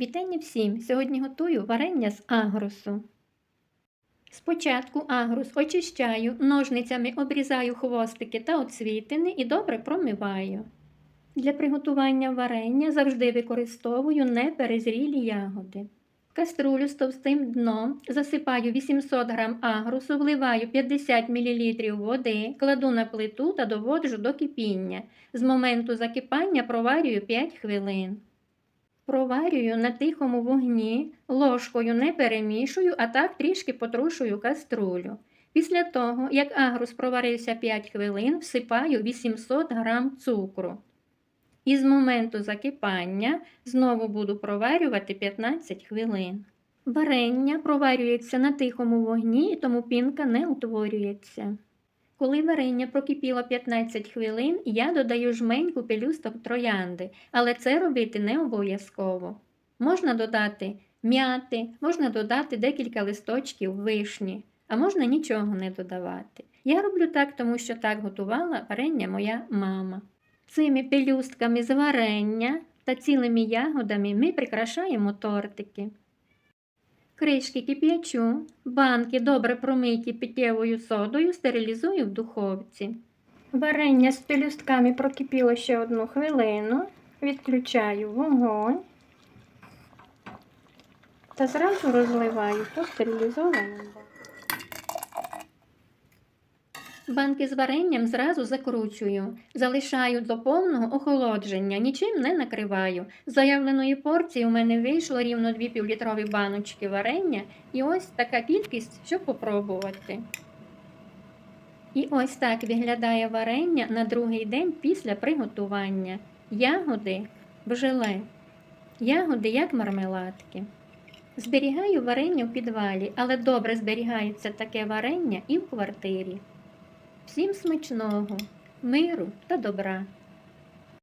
Вітання всім! Сьогодні готую варення з агрусу. Спочатку агрус очищаю, ножницями обрізаю хвостики та оцвітини і добре промиваю. Для приготування варення завжди використовую неперезрілі ягоди. В каструлю з товстим дном засипаю 800 г агрусу, вливаю 50 мл води, кладу на плиту та доводжу до кипіння. З моменту закипання проварюю 5 хвилин. Проварюю на тихому вогні, ложкою не перемішую, а так трішки потрушую каструлю. Після того, як агрус проварився 5 хвилин, всипаю 800 г цукру. І з моменту закипання знову буду проварювати 15 хвилин. Варення проварюється на тихому вогні, тому пінка не утворюється. Коли варення прокипіло 15 хвилин, я додаю жменьку пелюсток троянди, але це робити не обов'язково. Можна додати м'яти, можна додати декілька листочків вишні, а можна нічого не додавати. Я роблю так, тому що так готувала варення моя мама. Цими пелюстками з варення та цілими ягодами ми прикрашаємо тортики. Кришки кип'ячу, банки добре промиті питєвою содою стерилізую в духовці. Варення з пелюстками прокипіло ще одну хвилину. Відключаю вогонь та зразу розливаю по стерилізованому банку. Банки з варенням зразу закручую, залишаю до повного охолодження, нічим не накриваю. З заявленої порції у мене вийшло рівно 2 півлітрові баночки варення і ось така кількість, щоб попробувати. І ось так виглядає варення на другий день після приготування. Ягоди в желе. Ягоди як мармеладки. Зберігаю варення в підвалі, але добре зберігається таке варення і в квартирі. Всім смачного, миру та добра!